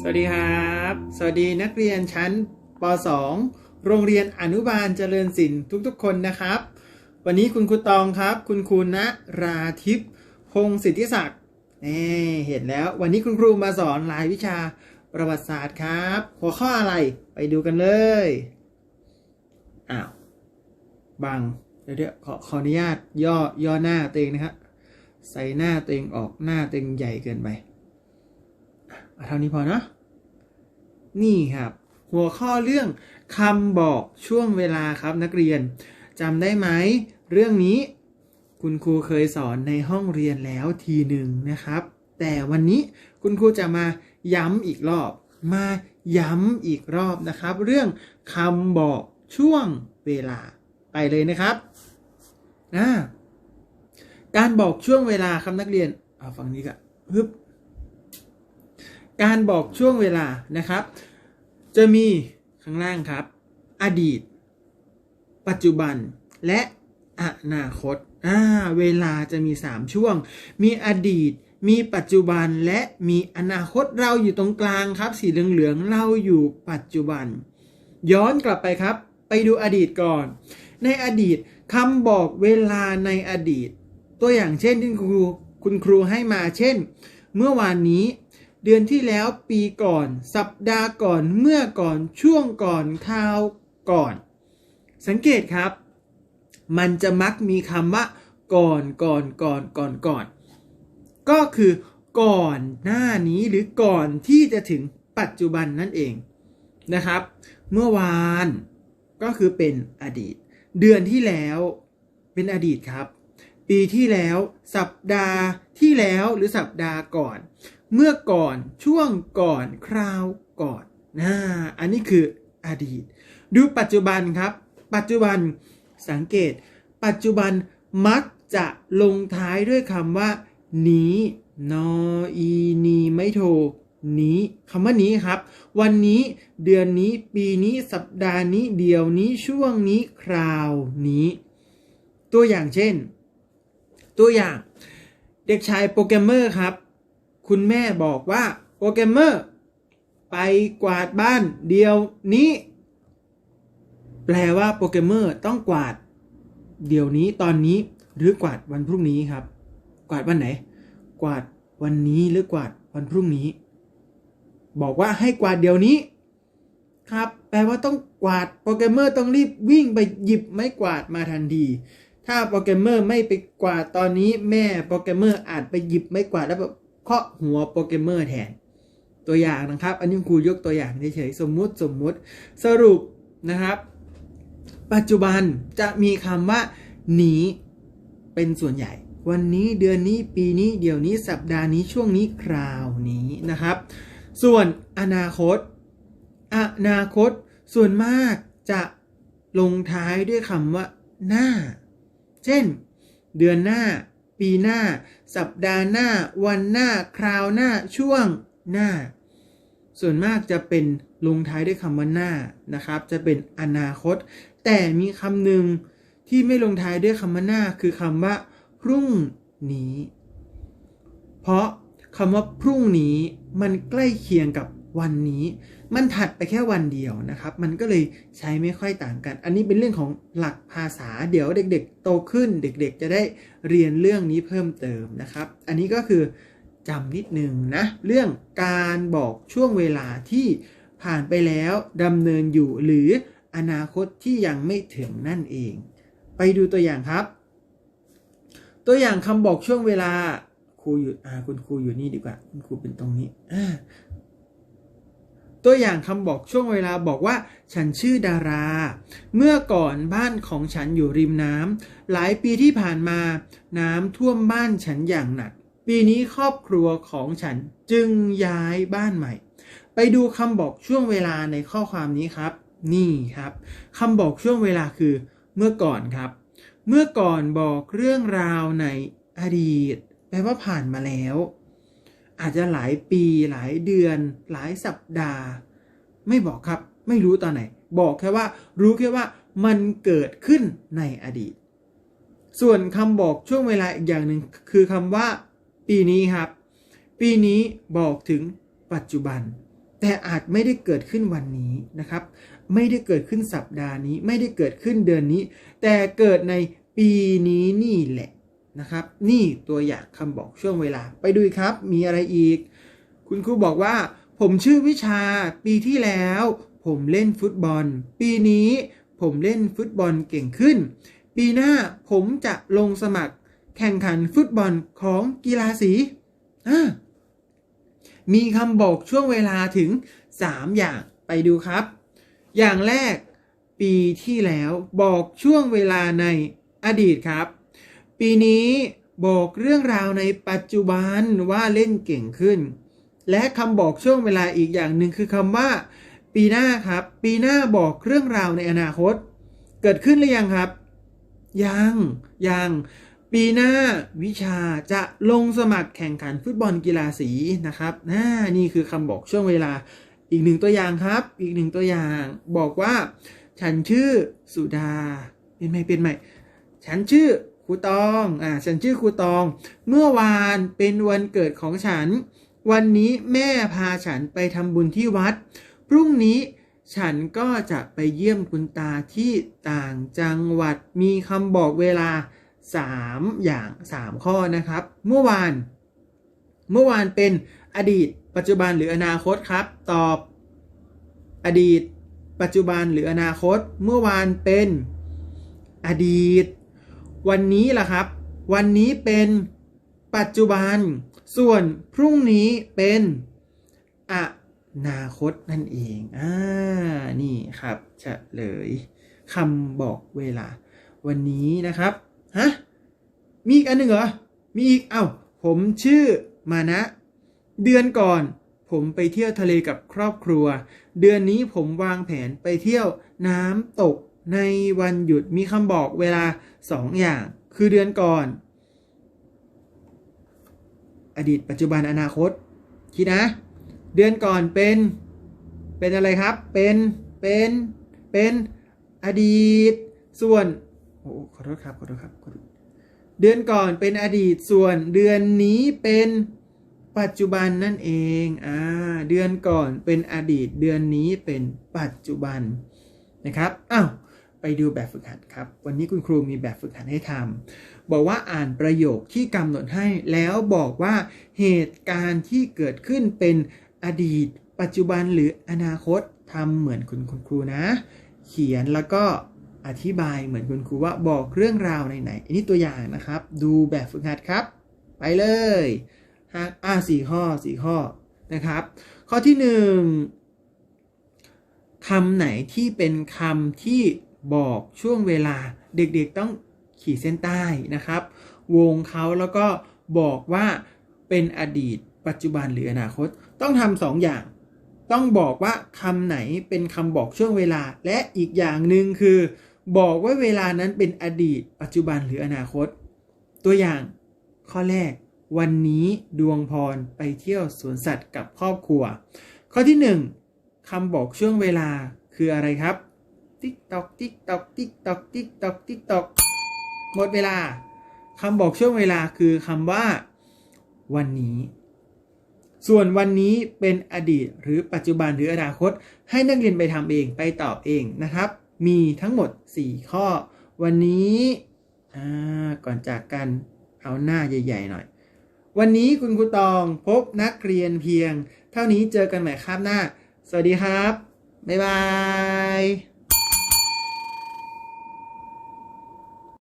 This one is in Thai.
สวัสดีครับ สวัสดีนักเรียนชั้นป .2 โรงเรียนอนุบาลเจริญศิลป์ทุกๆ คนนะครับ วันนี้คุณครูตองครับ คุณครูณราทิพย์พงศิทธิศักดิ์นี่เห็นแล้ว วันนี้คุณครูมาสอนรายวิชาประวัติศาสตร์ครับ หัวข้ออะไรไปดูกันเลยอ้าวบังเดี๋ยวเดี๋ยวขอขออนุญาตย่อย่อหน้าตัวเองนะครับใส่หน้าตัวเองออกหน้าตัวเองใหญ่เกินไป เอาเท่านี้พอนะนี่ครับ หัวข้อเรื่องคำบอกช่วงเวลาครับนักเรียนจำได้ไหม เรื่องนี้คุณครูเคยสอนในห้องเรียนแล้วทีหนึ่งนะครับ แต่วันนี้คุณครูจะมาย้ำอีกรอบ มาย้ำอีกรอบนะครับ เรื่องคำบอกช่วงเวลาไปเลยนะครับนะการบอกช่วงเวลาครับนักเรียนเอาฝั่งนี้ก็ฮึบ การบอกช่วงเวลานะครับ จะมีข้างล่างครับ อดีต ปัจจุบันและอนาคตอ่าเวลาจะมี 3 ช่วง มีอดีต มีปัจจุบันและมีอนาคตเราอยู่ตรงกลางครับ สีเหลืองๆเราอยู่ปัจจุบัน ย้อนกลับไปครับ ไปดูอดีตก่อน ในอดีตคำบอกเวลาในอดีต ตัวอย่างเช่นที่ครูคุณครูให้มาเช่น เมื่อวานนี้ เดือนที่แล้วปีก่อน สัปดาห์ก่อนเมื่อก่อนช่วงก่อนคราวก่อน สังเกตครับ มันจะมักมีคำว่า ก่อนก่อนก่อนก่อนก่อน ก็คือก่อนหน้านี้หรือก่อนที่จะถึงปัจจุบันนั่นเองนะครับ เมื่อวานก็คือเป็นอดีต เดือนที่แล้วเป็นอดีตครับ ปีที่แล้วสัปดาห์ที่แล้วหรือสัปดาห์ก่อน เมื่อก่อนช่วงก่อนคราวก่อนนะอันนี้คืออดีต ดูปัจจุบันครับ ปัจจุบันสังเกต ปัจจุบันมักจะลงท้ายด้วยคำว่า นี้นออีนีไม่โทนี้คำว่านี้ครับ วันนี้เดือนนี้ปีนี้สัปดาห์นี้เดี๋ยวนี้ช่วงนี้คราวนี้ ตัวอย่างเช่น ตัวอย่าง เด็กชายโปรแกรมเมอร์ครับ คุณแม่บอกว่าโปรแกรมเมอร์ไปกวาดบ้านเดียวนี้ แปลว่าโปรแกรมเมอร์ต้องกวาด เดี๋ยวนี้ตอนนี้หรือกวาดวันพรุ่งนี้ครับ กวาดวันไหน กวาดวันนี้หรือกวาดวันพรุ่งนี้ บอกว่าให้กวาดเดี๋ยวนี้ ครับ แปลว่าต้องกวาดโปรแกรมเมอร์ต้องรีบวิ่งไปหยิบไม้กวาดมาทันทีถ้าโปรแกรมเมอร์ไม่ไปกวาดตอนนี้แม่โปรแกรมเมอร์อาจไปหยิบไม้กวาดแล้วแบบ เคาะหัวโปรแกรมเมอร์แทน ตัวอย่างนะครับ อันนี้ครูยกตัวอย่างเฉยๆสมมุติสมมุติสรุปนะครับ ปัจจุบันจะมีคำว่าหนีเป็นส่วนใหญ่ วันนี้เดือนนี้ปีนี้เดี๋ยวนี้สัปดาห์นี้ช่วงนี้คราวนี้นะครับ ส่วนอนาคต อนาคต ส่วนมากจะลงท้ายด้วยคำว่าหน้า เช่น เดือนหน้า ปีหน้า สัปดาห์หน้า วันหน้า คราวหน้า ช่วงหน้า ส่วนมากจะเป็นลงท้ายด้วยคำว่าหน้านะครับ จะเป็นอนาคต แต่มีคำหนึ่งที่ไม่ลงท้ายด้วยคำว่าหน้า คือคำว่า พรุ่งนี้ เพราะคำว่าพรุ่งนี้มันใกล้เคียงกับ วันนี้มันถัดไปแค่วันเดียวนะครับ มันก็เลยใช้ไม่ค่อยต่างกัน อันนี้เป็นเรื่องของหลักภาษาเดี๋ยวเด็ก ๆ โตขึ้นเด็ก ๆ จะได้เรียนเรื่องนี้เพิ่มเติมนะครับ อันนี้ก็คือจำนิดนึงนะ เรื่องการบอกช่วงเวลาที่ผ่านไปแล้วดำเนินอยู่หรืออนาคตที่ยังไม่ถึงนั่นเอง ไปดูตัวอย่างครับ ตัวอย่างคำบอกช่วงเวลาครูอยู่อ่าคุณครูอยู่นี่ดีกว่า คุณครูเป็นตรงนี้ ตัวอย่างคำบอกช่วงเวลาบอกว่า ฉันชื่อดารา เมื่อก่อนบ้านของฉันอยู่ริมน้ำหลายปีที่ผ่านมา น้ำท่วมบ้านฉันอย่างหนัก ปีนี้ครอบครัวของฉันจึงย้ายบ้านใหม่ ไปดูคำบอกช่วงเวลาในข้อความนี้ครับ นี่ครับคำบอกช่วงเวลาคือ เมื่อก่อนครับ เมื่อก่อนบอกเรื่องราวในอดีตแปลว่าผ่านมาแล้ว อาจจะหลายปีหลายเดือน หลายสัปดาห์ ไม่บอกครับ ไม่รู้ตอนไหน บอกแค่ว่า รู้แค่ว่ามันเกิดขึ้นในอดีต ส่วนคำบอกช่วงเวลาอีกอย่างหนึ่งคือคำว่า ปีนี้ครับ ปีนี้บอกถึงปัจจุบัน แต่อาจไม่ได้เกิดขึ้นวันนี้นะครับ ไม่ได้เกิดขึ้นสัปดาห์นี้ ไม่ได้เกิดขึ้นเดือนนี้ แต่เกิดในปีนี้นี่แหละ นะครับ นี่ตัวอย่างคำบอกช่วงเวลา ไปดูครับ มีอะไรอีก คุณครูบอกว่า ผมชื่อวิชา ปีที่แล้ว ผมเล่นฟุตบอล ปีนี้ ผมเล่นฟุตบอลเก่งขึ้น ปีหน้าผมจะลงสมัคร แข่งขันฟุตบอลของกีฬาสีมีคำบอกช่วงเวลาถึง 3 อย่างไปดูครับ อย่างแรกปีที่แล้วบอกช่วงเวลาในอดีตครับ ปีนี้บอกเรื่องราวในปัจจุบันว่าเล่นเก่งขึ้น และคำบอกช่วงเวลาอีกอย่างหนึ่งคือคำว่า ปีหน้าครับ ปีหน้าบอกเรื่องราวในอนาคต เกิดขึ้นหรือยังครับ ยังยังปีหน้าวิชาจะลงสมัครแข่งขันฟุตบอลกีฬาสีนะครับน่านี่คือคำบอกช่วงเวลาอีกหนึ่งตัวอย่างครับ อีกหนึ่งตัวอย่าง บอกว่า ฉันชื่อสุดา เป็นไหมเป็นไหมฉันชื่อ ครูตอง อ่า ฉันชื่อครูตอง เมื่อวานเป็นวันเกิดของฉัน วันนี้แม่พาฉันไปทำบุญที่วัด พรุ่งนี้ฉันก็จะไปเยี่ยมคุณตาที่ต่างจังหวัด มีคำบอกเวลา 3 อย่าง 3 ข้อนะครับ เมื่อวาน เมื่อวานเป็นอดีต ปัจจุบันหรืออนาคตครับ ตอบ อดีต ปัจจุบันหรืออนาคต เมื่อวานเป็น อดีต วันนี้ล่ะครับ วันนี้เป็นปัจจุบัน ส่วนพรุ่งนี้เป็นอนาคตนั่นเอง อ่า นี่ครับจะเลยคำบอกเวลา วันนี้นะครับ ฮะ มีอีกอันหนึ่งเหรอ มีอีก เอ้า ผมชื่อมานะ เดือนก่อน ผมไปเที่ยวทะเลกับครอบครัว เดือนนี้ผมวางแผนไปเที่ยวน้ำตก ในวันหยุดมีคำบอกเวลาสองอย่าง คือเดือนก่อน อดีตปัจจุบันอนาคต คิดนะ เดือนก่อนเป็น เป็นอะไรครับ เป็น เป็น เป็นอดีต ส่วนโอ้ขอโทษครับขอโทษครับ เดือนก่อนเป็นอดีตส่วนเดือนนี้เป็นปัจจุบันนั่นเอง อ่า เดือนก่อนเป็นอดีต เดือนนี้เป็นปัจจุบันนะครับ อ้าว ไปดูแบบฝึกหัดครับ วันนี้คุณครูมีแบบฝึกหัดให้ทำบอกว่าอ่านประโยคที่กำหนดให้ แล้วบอกว่าเหตุการณ์ที่เกิดขึ้นเป็นอดีต ปัจจุบันหรืออนาคตทำเหมือนคุณคุณครูนะ เขียนแล้วก็อธิบายเหมือนคุณครูว่าบอกเรื่องราวในไหนอันนี้ตัวอย่างนะครับ ดูแบบฝึกหัดครับ ไปเลยห้าอ่าสี่ข้อสี่ข้อนะครับ ข้อที่หนึ่งคำไหนที่เป็นคำที่ บอกช่วงเวลาเด็กๆต้องขีดเส้นใต้นะครับ วงเขาแล้วก็บอกว่าเป็นอดีต ปัจจุบันหรืออนาคต ต้องทำสองอย่าง ต้องบอกว่าคำไหนเป็นคำบอกช่วงเวลา และอีกอย่างหนึ่งคือ บอกว่าเวลานั้นเป็นอดีต ปัจจุบันหรืออนาคต ตัวอย่างข้อแรก วันนี้ดวงพรไปเที่ยวสวนสัตว์กับครอบครัว ข้อที่หนึ่งคำบอกช่วงเวลาคืออะไรครับ ติ๊กตอกติ๊กตอกติ๊กตอกติ๊กตอกติ๊กตอกหมดเวลาคำบอกช่วงเวลาคือคำว่า วันนี้ ส่วนวันนี้เป็นอดีต หรือปัจจุบันหรืออนาคต ให้นักเรียนไปทำเองไปตอบเองนะครับ มีทั้งหมด 4 ข้อ วันนี้ก่อนจากกันเอาหน้าใหญ่ ๆ หน่อย วันนี้คุณครูตองพบนักเรียนเพียง เท่านี้เจอกันใหม่คาบหน้า สวัสดีครับ บ๊ายบาย